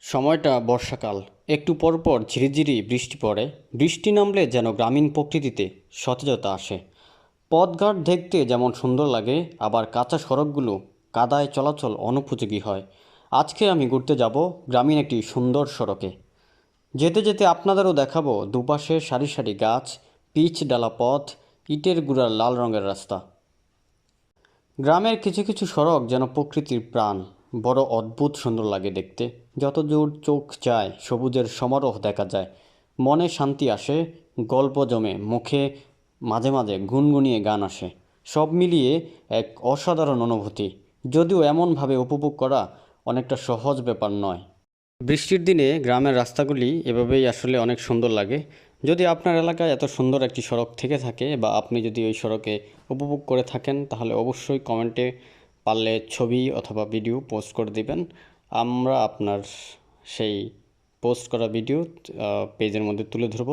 সময়টা বর্ষাকাল। একটু পর পর ঝিরিঝিরি বৃষ্টি পড়ে। বৃষ্টি নামলে যেন গ্রামীণ প্রকৃতিতে সতেজতা আসে। পথঘাট দেখতে যেমন সুন্দর লাগে, আবার কাঁচা সড়কগুলো কাদায় চলাচল অনুপযোগী হয়। আজকে আমি ঘুরতে যাব গ্রামীণ একটি সুন্দর সড়কে। যেতে যেতে আপনাদেরও দেখাবো দুপাশে সারি সারি গাছ, পিচ ডালা পথ, ইটের গুঁড়ার লাল রঙের রাস্তা। গ্রামের কিছু কিছু সড়ক যেন প্রকৃতির প্রাণ। বড় অদ্ভুত সুন্দর লাগে দেখতে। যত দূর চোখ যায় সবুজের সমারোহ দেখা যায়। মনে শান্তি আসে, গল্প জমে, মুখে মাঝে মাঝে গুনগুনিয়ে গান আসে। সব মিলিয়ে এক অসাধারণ অনুভূতি। যদিও এমনভাবে উপভোগ করা অনেকটা সহজ ব্যাপার নয়। বৃষ্টির দিনে গ্রামের রাস্তাগুলি এভাবেই আসলে অনেক সুন্দর লাগে। যদি আপনার এলাকায় এত সুন্দর একটি সড়ক থেকে থাকে বা আপনি যদি ওই সড়কে উপভোগ করে থাকেন, তাহলে অবশ্যই কমেন্টে পারলে ছবি অথবা ভিডিও পোস্ট করে দিবেন। আমরা আপনার সেই পোস্ট করা ভিডিও পেজের মধ্যে তুলে ধরবো।